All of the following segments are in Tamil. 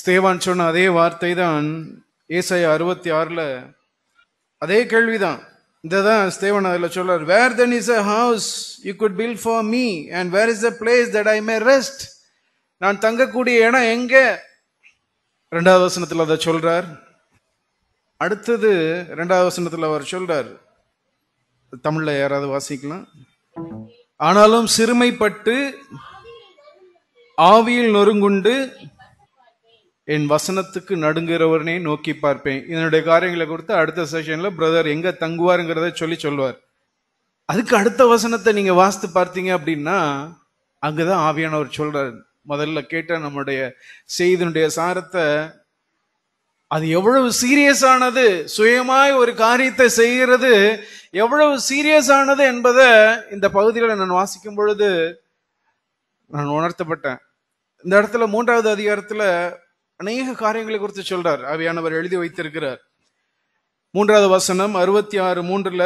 ஸ்தேவான் சொன்ன அதே வார்த்தை தான் ஏசாய அறுபத்தி ஆறில் அதே கேள்விதான். இந்த தான் ஸ்தேவன் அதில் சொல்றார். Where then is a house you could build for me and where is a place that I may rest நான் தங்கக்கூடிய இடம் எங்கே? ரெண்டாவது வசனத்தில் அதை சொல்றார். அடுத்தது ரெண்டாவது வசனத்தில் அவர் சொல்றார். தமிழில் யாராவது வாசிக்கலாம். ஆனாலும் சிறுமைப்பட்டு ஆவியில் நொறுங்குண்டு என் வசனத்துக்கு நடுங்குறவரனே நோக்கி பார்ப்பேன். இதனுடைய காரியங்களை கொடுத்து அடுத்த செஷனில் பிரதர் எங்கே தங்குவாருங்கிறத சொல்லி சொல்வார். அதுக்கு அடுத்த வசனத்தை நீங்கள் வாசித்து பார்த்தீங்க அப்படின்னா அங்கே தான் ஆவியானவர் சொல்கிறார் முதல்ல கேட்ட நம்முடைய செய்தினுடைய சாரத்தை அது எவ்வளவு சீரியஸானது சுயமாய் ஒரு காரியத்தை செய்கிறது எவ்வளவு சீரியஸானது என்பதை இந்த பகுதியில் நான் வாசிக்கும் பொழுது நான் உணர்த்தப்பட்டேன். இந்த இடத்துல மூன்றாவது அதிகாரத்தில் அநேக காரியங்களை குறித்து சொல்றார். ஆவியானவர் எழுதி வைத்திருக்கிறார். மூன்றாவது வசனம் அறுபத்தி ஆறு மூன்றுல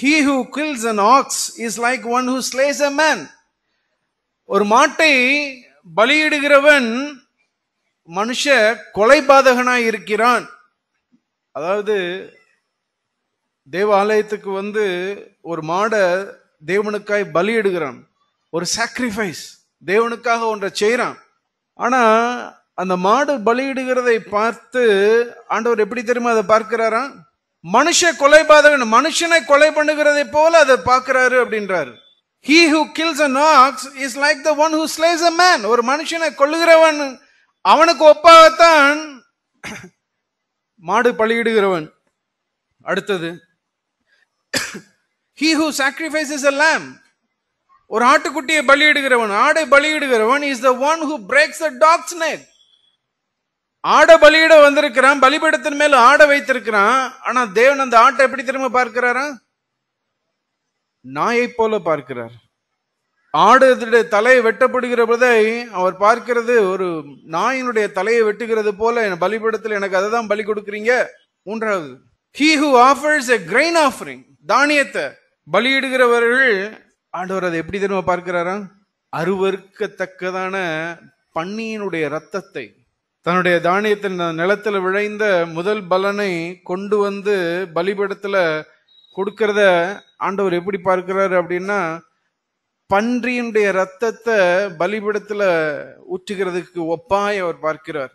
he who kills an ox is like one who slays a man ஒரு மாட்டை பலியிடுகிறவன் மனுஷ கொலைபாதகனாய் இருக்கிறான். அதாவது தேவாலயத்துக்கு வந்து ஒரு மாடை தேவனுக்காய் பலியிடுகிறான். ஒரு சாக்ரிஃபைஸ் தேவனுக்காக ஒன்றை செய்கிறான். ஆனால் அந்த மாடு பலியிடுகிறதை பார்த்து ஆண்டவர் எப்படி தெரியுமா அதை பார்க்கிறாரா? மனுஷ கொலைபாதகன் மனுஷனை கொலை பண்ணுகிறதை போல அதை பார்க்கிறாரு அப்படின்றாரு. He who kills an ox is like the one who slays a man ஒரு மனுஷனை கொல்லுகிறவன் அவனுக்கு ஒப்பாகத்தான் மாடு பலியிடுகிறவன். அடுத்தது he who sacrifices a lamb ஒரு ஆட்டுக்குட்டியை பலியிடுகிறவன் ஆடை பலியிடுகிறவன் is the one who breaks the dog's neck ஆடை பலியிட வந்திருக்கிறான் பலிபீடத்தின் மேல் ஆடை வைத்திருக்கிறான். ஆனா தேவன் அந்த ஆட்டை எப்படி திரும்ப பார்க்கிறாரா? நாயை போல பார்க்கிறார். ஆடு தலை தலையை வெட்டப்படுகிற போதை அவர் பார்க்கிறது ஒரு நாயினுடைய தலையை வெட்டுகிறது போல என் பலிபீடத்தில் எனக்கு அதை தான் பலி கொடுக்குறீங்க? மூன்றாவது he who offers a grain offering தானியத்தை பலியிடுகிறவர்கள் ஆண்டவர் அதை எப்படி திரும்ப பார்க்கிறாரா? அருவறுக்கத்தக்கதான பன்னியினுடைய ரத்தத்தை தன்னுடைய தானியத்தின் நிலத்தில் விளைந்த முதல் பலனை கொண்டு வந்து பலிபடத்தில் கொடுக்கறத ஆண்டவர் எப்படி பார்க்கிறாரு அப்படின்னா பன்றியினுடைய ரத்தத்தை பலிபடத்தில் ஊற்றுகிறதுக்கு ஒப்பாய் அவர் பார்க்கிறார்.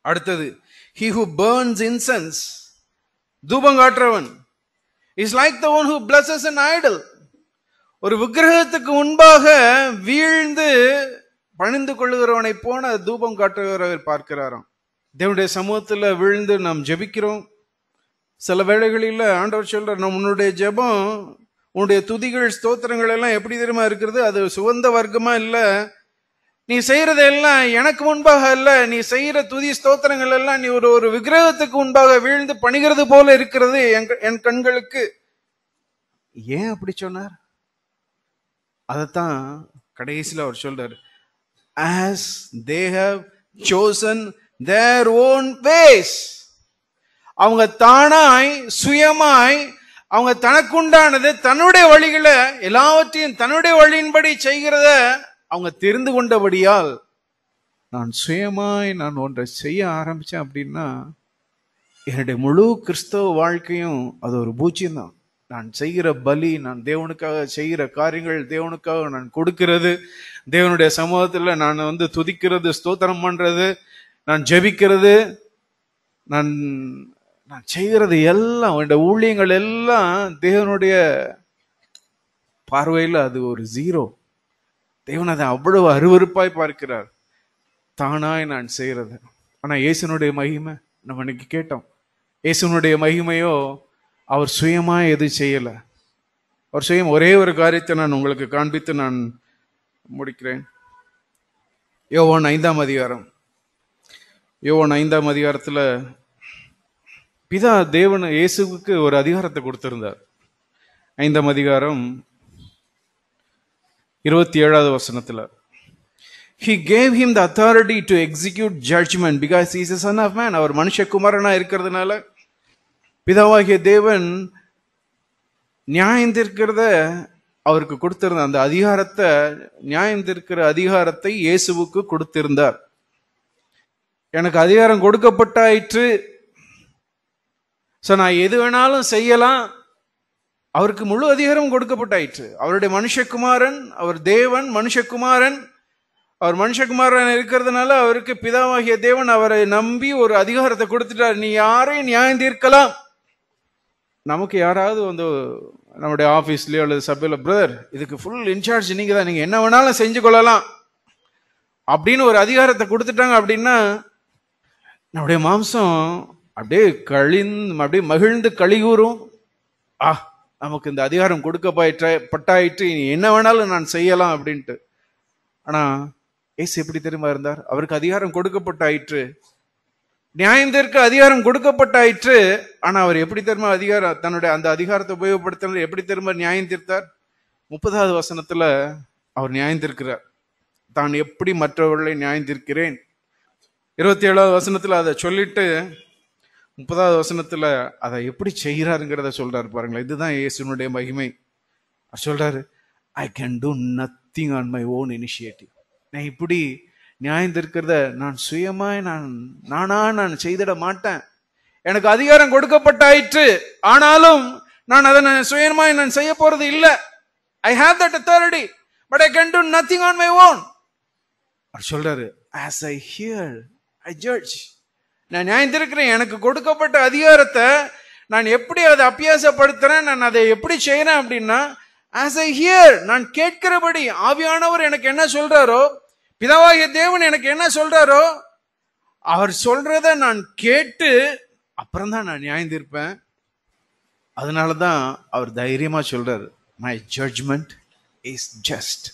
அடுத்தது ஹி ஹூ பேர்ன்ஸ் இன்சென்ஸ் தூபம் காட்டுறவன் is like the one who blesses an idol ஒரு விக்கிரகத்துக்கு முன்பாக வீழ்ந்து பணிந்து கொள்ளுகிறவனை போன தூபம் காட்டுகிறவர் பார்க்கிறாராம். தேவனுடைய சமூகத்தில் விழுந்து நாம் ஜெபிக்கிறோம். சில வேளைகளில் ஆண்டவர் சொல்றார் நம்ம உன்னுடைய ஜெபம் உன்னுடைய துதிகள் ஸ்தோத்திரங்கள் எல்லாம் எப்படி தெரியுமா இருக்கிறது? அது சுகந்த வர்க்கமா இல்லை? நீ செய்யறது எல்லாம் எனக்கு முன்பாக அல்ல. நீ செய்யற துதி ஸ்தோத்திரங்கள் எல்லாம் நீ ஒரு ஒரு விக்கிரகத்துக்கு முன்பாக வீழ்ந்து பணிகிறது போல இருக்கிறது என்- என் கண்களுக்கு. ஏன் அப்படி சொன்னார்? அதைத்தான் கடைசியில் அவர் சொல்றாரு. As they have chosen their own ways. அவங்க தானாய் சுயமாய் அவங்க தனக்குண்டானது தன்னுடைய வழிகளை எல்லாவற்றையும் தன்னுடைய வழியின்படி செய்கிறத அவங்க தெரிந்து கொண்டபடியால் நான் சுயமாய் நான் ஒன்றை செய்ய ஆரம்பிச்சேன் அப்படின்னா என்னுடைய முழு கிறிஸ்தவ வாழ்க்கையும் அது ஒரு பூச்சியம் தான் நான் செய்கிற பலி நான் தேவனுக்காக செய்கிற காரியங்கள் தேவனுக்காக நான் கொடுக்கிறது. தேவனுடைய சமூகத்துல நான் வந்து துதிக்கிறது ஸ்தோத்திரம் பண்றது நான் ஜெபிக்கிறது. நான் நான் செய்கிறது எல்லாம் இந்த ஊழியங்கள் எல்லாம் தேவனுடைய பார்வையில் அது ஒரு ஜீரோ தேவன் அதை அவ்வளவு அருவறுப்பாய் பார்க்கிறார். தானாய் நான் செய்கிறது. ஆனால் இயேசுனுடைய மகிமை நம்ம இன்னைக்கு கேட்டோம். இயேசுனுடைய மகிமையோ அவர் சுயமாக எதுவும் செய்யலை? அவர் சுயம் ஒரே ஒரு காரியத்தை நான் உங்களுக்கு காண்பித்து நான் முடிக்கிறேன். யோவான் ஐந்தாம் அதிகாரம். யோவான் ஐந்தாம் அதிகாரத்தில் பிதா தேவன் இயேசுவுக்கு ஒரு அதிகாரத்தை கொடுத்திருந்தார். ஐந்தாம் அதிகாரம் இருபத்தி ஏழாவது வசனத்தில் he gave him the authority to execute judgment because he son of man அவர் மனுஷகுமாரனா இருக்கிறதுனால பிதாவாகிய தேவன் நியாயம் தீர்க்கிறத அவருக்கு கொடுத்திருந்த அந்த அதிகாரத்தை நியாயம் தீர்க்கிற அதிகாரத்தை இயேசுவுக்கு கொடுத்திருந்தார். எனக்கு அதிகாரம் கொடுக்கப்பட்டாயிற்று. ஸோ நான் எது வேணாலும் செய்யலாம். அவருக்கு முழு அதிகாரம் கொடுக்கப்பட்டாயிற்று. அவருடைய மனுஷகுமாரன் அவர் தேவன் மனுஷகுமாரன். அவர் மனுஷகுமாரன் இருக்கிறதுனால அவருக்கு பிதாவாகிய தேவன் அவரை நம்பி ஒரு அதிகாரத்தை கொடுத்துட்டார். நீ யாரையும் நியாயம் தீர்க்கலாம். நமக்கு யாராவது வந்து நம்முடைய ஆஃபீஸ்லேயோ அல்லது சபையில் பிரதர் இதுக்கு ஃபுல் இன்சார்ஜ் நீங்கள் தான் நீங்கள் என்ன வேணாலும் செஞ்சு கொள்ளலாம். அப்படின்னு ஒரு அதிகாரத்தை கொடுத்துட்டாங்க அப்படின்னா நம்முடைய மாம்சம் அப்படியே கழிந்து அப்படியே மகிழ்ந்து கழிகூறும். ஆ நமக்கு இந்த அதிகாரம் கொடுக்கப்பட்ட பட்டாயிற்று. இனி என்ன வேணாலும் நான் செய்யலாம். அப்படின்ட்டு. ஆனால் ஏசு எப்படி தெரியுமா இருந்தார்? அவருக்கு அதிகாரம் கொடுக்கப்பட்டாயிற்று. நியாயத்திற்கு அதிகாரம் கொடுக்கப்பட்டாயிற்று. ஆனா அவர் எப்படி திரும்ப அதிகாரம் தன்னுடைய அந்த அதிகாரத்தை உபயோகப்படுத்தினார்? எப்படி திரும்ப நியாயம் தீர்த்தார்? முப்பதாவது வசனத்துல அவர் நியாயம் தீர்க்கிறார். தான் எப்படி மற்றவர்களை நியாயம் தீர்க்கிறேன்? இருபத்தி ஏழாவது வசனத்துல அதை சொல்லிட்டு முப்பதாவது வசனத்துல அதை எப்படி செய்கிறாருங்கிறத சொல்றாரு பாருங்களேன். இதுதான் இயேசுனுடைய மகிமை. அவர் சொல்றாரு I can do nothing on my own initiative நான் இப்படி நியாயம் தீர்க்கிறத நான் சுயமாய் நான் நானா நான் செய்திட மாட்டேன். எனக்கு அதிகாரம் கொடுக்கப்பட்டாயிற்று. ஆனாலும் நான் அதை நான் சுயமாய் நான் செய்ய போறது இல்லை. I have that authority but I can do nothing on my own அவர் சொல்றாரு as I hear I judge நான் நியாயம் எனக்கு கொடுக்கப்பட்ட அதிகாரத்தை நான் எப்படி அதை அபியாசப்படுத்துறேன் நான் அதை எப்படி செய்யறேன் அப்படின்னா ஆஸ் ஐ ஹியர் நான் கேட்கிறபடி ஆவியானவர் எனக்கு என்ன சொல்றாரோ பிதாவாகிய தேவன் எனக்கு என்ன சொல்றாரோ அவர் சொல்றத நான் கேட்டு அப்புறம் தான் நான் நியாயந்திருப்பேன் அதனால தான் அவர் தைரியமா சொல்றார் மை ஜட்ஜ்மெண்ட் இஸ் ஜஸ்ட்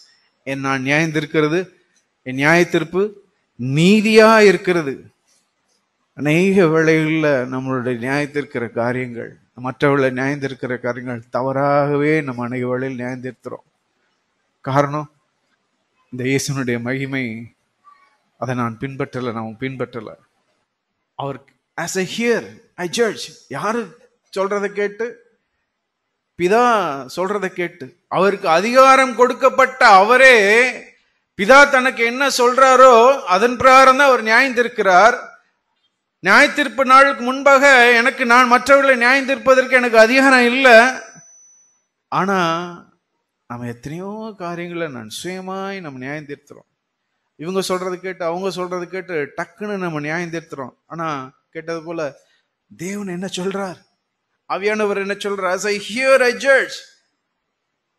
என் நான் நியாயந்திருக்கிறது என் நியாயத்திருப்பு நீதியாக நீதியா இருக்கிறது. அநேக வேளைகளில் நம்மளுடைய நியாயத்திருக்கிற காரியங்கள் மற்றவர்களை நியாயந்திருக்கிற காரியங்கள் தவறாகவே நம்ம அநேக வேளையில் நியாயந்திருக்கிறோம் காரணம் இந்த இயேசுனுடைய மகிமை அதை நான் பின்பற்றலை நான் பின்பற்றலை. அவர் as a hear I judge யார் சொல்கிறத கேட்டு? பிதா சொல்கிறத கேட்டு. அவருக்கு அதிகாரம் கொடுக்கப்பட்ட அவரே பிதா தனக்கு என்ன சொல்றாரோ அதன் பிரகாரம் தான் அவர் நியாயம் தீர்க்கிறார் நாளுக்கு முன்பாக எனக்கு நான் மற்றவர்களை நியாயந்திருப்பதற்கு எனக்கு அதிகாரம் இல்லை. ஆனால் நம்ம எத்தனையோ காரியங்களை நான் சுயமாய் நம்ம நியாயம் தீர்த்துறோம். இவங்க சொல்றது கேட்டு அவங்க சொல்றது கேட்டு டக்குன்னு நம்ம நியாயம் தீர்த்துறோம். ஆனா கேட்டது போல தேவன் என்ன சொல்றார்? அவியானவர் என்ன சொல்றார்? ஐ ஹியர் ஐ ஜட்ஜ்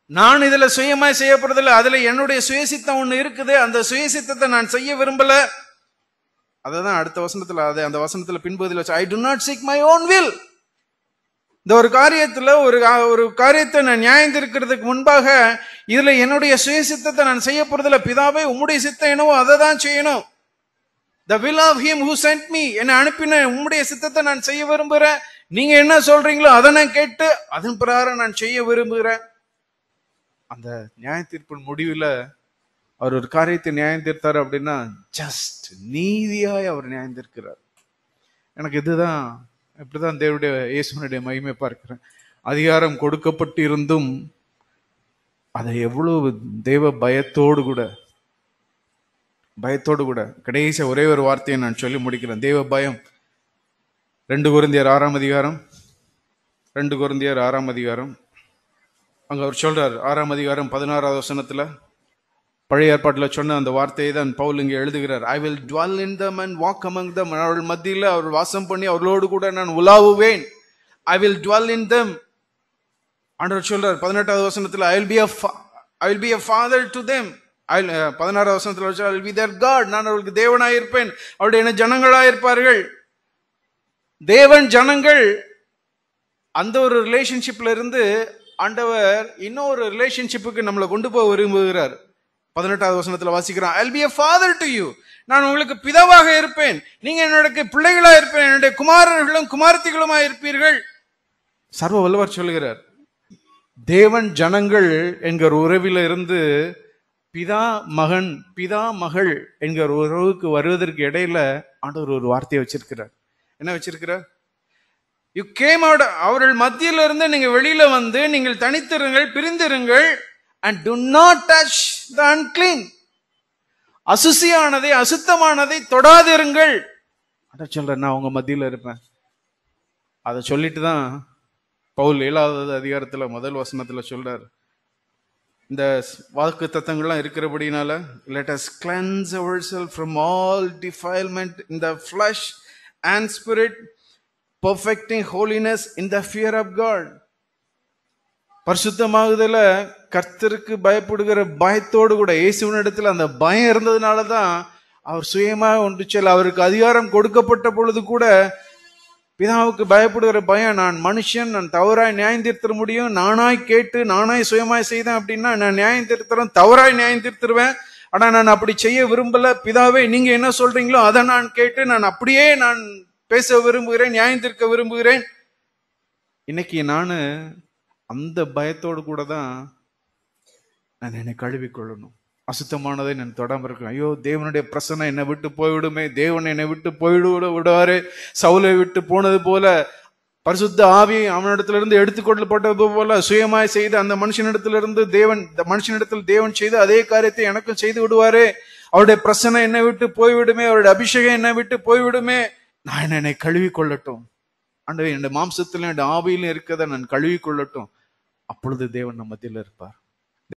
நான் இதுல சுயமாய் செய்யப்படுறதில்ல அதுல என்னுடைய சுயசித்தம் ஒண்ணு இருக்குது அந்த சுயசித்தத்தை நான் செய்ய விரும்பல. அததான் அடுத்த வசனத்துல அது அந்த வசனத்துல பின்பகுதியில் வச்சு I do not seek my own will இந்த ஒரு காரியத்தில் ஒரு ஒரு காரியத்தை நான் நியாயம் இருக்கிறதுக்கு முன்பாக இதில் என்னுடைய சுயசித்தத்தை நான் செய்ய போறதில்ல. பிதாவே உம்முடைய சித்தம் என்னவோ அதை தான் செய்யணும். The will of him who sent me என்னை அனுப்பின உம்முடைய சித்தத்தை நான் செய்ய விரும்புகிறேன். நீங்க என்ன சொல்றீங்களோ அதை நான் கேட்டு அதன் பிரகாரம் நான் செய்ய விரும்புகிறேன். அந்த நியாய தீர்ப்பின் முடிவில் அவர் ஒரு காரியத்தை நியாயம் தீர்த்தார் அப்படின்னா ஜஸ்ட் நீதியாய் அவர் நியாயம் தீர்க்கிறார். எனக்கு இதுதான் இப்படிதான் தேவனுடைய இயேசுனுடைய மகிமை பார்க்கிறேன். அதிகாரம் கொடுக்கப்பட்டு இருந்தும் அதை எவ்வளவு தேவ பயத்தோடு கூட பயத்தோடு கூட கடைசி ஒரே ஒரு வார்த்தையை நான் சொல்லி முடிக்கிறேன். தேவ பயம். ரெண்டு குருந்தியர் ஆறாம் அதிகாரம். ரெண்டு குருந்தியர் ஆறாம் அதிகாரம். அங்கே அவர் சொல்கிறார் ஆறாம் அதிகாரம் பதினாறாவது வசனத்தில் பழைய ஏற்பாட்டில் சொன்ன அந்த வார்த்தையை தான் பவுல் இங்கே எழுதுகிறார். I will dwell in them and walk among them அவர்கள் மத்தியில் அவர் வாசம் பண்ணி அவர்களோடு கூட நான் உலாவுவேன். ஐ வில் டுவெல் இன் தம் ஆண்டவர் சொல்றார் பதினெட்டாவது வசனத்தில் I will be I will be a father to them I பதினாறாவது வசனத்தில் வச்சு I will be their God நான் அவர்களுக்கு தேவனாக இருப்பேன் அவருடைய என்ன ஜனங்களாக இருப்பார்கள் தேவன் ஜனங்கள் அந்த ஒரு ரிலேஷன்ஷிப்ல இருந்து ஆண்டவர் இன்னொரு ரிலேஷன்ஷிப்புக்கு நம்மளை கொண்டு போக விரும்புகிறார். பதினெட்டாவது வசனத்துல வாசிக்கிறான் I be a father to you நான் உங்களுக்கு பிதாவாக இருப்பேன். நீங்க என்னுடைய பிள்ளைகளா இருப்பேன். என்னுடைய குமாரர்களும் குமாரத்திகளுமா இருப்பீர்கள். சர்வ வல்லவர் சொல்லுகிறார். தேவன் ஜனங்கள் என்கிற உறவில இருந்து பிதா மகன் பிதா மகள் என்கிற உறவுக்கு வருவதற்கு இடையில ஆண்டவர் ஒரு வார்த்தையை வச்சிருக்கிறார். என்ன வச்சிருக்கிறார்? யூ கேம் அவுட் அவர்கள் மத்தியில இருந்து நீங்க வெளியில வந்து நீங்கள் தனித்திருங்கள் பிரிந்திருங்கள் and do not touch the unclean அசுசியானதை அசுத்தமானதை தொடாதிருங்கள். அட சொல்றேன் நான் உங்க மத்தியில் இருப்பேன். அதை சொல்லிட்டு தான் பவுல் ஏழாவது அதிகாரத்தில் முதல் வசனத்தில் சொல்றார். இந்த வாக்கு தத்தங்கள்லாம் இருக்கிறபடினால let us cleanse ourselves from all defilement in the flesh and spirit perfecting holiness in the fear of God பரிசுத்தமாகுதல கர்த்தருக்கு பயப்படுகிற பயத்தோடு கூட இயேசுவின் இடத்துல அந்த பயம் இருந்ததுனால தான் அவர் சுயமாக ஒன்று செல்ல அவருக்கு அதிகாரம் கொடுக்கப்பட்ட பொழுது கூட பிதாவுக்கு பயப்படுகிற பயம் நான் மனுஷன் நான் தவறாய் நியாயம் தீர்த்திட முடியும் நானாய் கேட்டு நானாய் சுயமாய் செய்தேன் அப்படின்னா நான் நியாயம் தீர்த்துறேன் தவறாய் நியாயம் தீர்த்துருவேன். ஆனா நான் அப்படி செய்ய விரும்பல. பிதாவே நீங்க என்ன சொல்றீங்களோ அதை நான் கேட்டு நான் அப்படியே நான் பேச விரும்புகிறேன் நியாயம் தீர்க்க விரும்புகிறேன். இன்னைக்கு நான் அந்த பயத்தோடு கூட தான் நான் என்னை கழுவிக்கொள்ளணும். அசுத்தமானதை நான் தொடாமல் இருக்கேன் ஐயோ தேவனுடைய பிரசனை என்னை விட்டு போய்விடுமே. தேவன் என்னை விட்டு போய்விட விடுவாரு சவுலை விட்டு போனது போல பரிசுத்த ஆவி அவனிடத்திலிருந்து எடுத்துக்கொள்ளப்பட்டது போல சுயமாய் செய்து அந்த மனுஷனிடத்திலிருந்து தேவன் மனுஷனிடத்தில் தேவன் செய்து அதே காரியத்தை எனக்கும் செய்து விடுவாரே. அவருடைய பிரச்சனை என்னை விட்டு போய்விடுமே. அவருடைய அபிஷேகம் என்னை விட்டு போய்விடுமே. நான் என்னை கழுவி கொள்ளட்டும் ஆண்டவே என்னுடைய மாம்சத்திலும் என்னுடைய ஆவியிலும் இருக்கிறத நான் கழுவி கொள்ளட்டும் அப்பொழுது தேவன் நம்ம மத்தியில் இருப்பார்.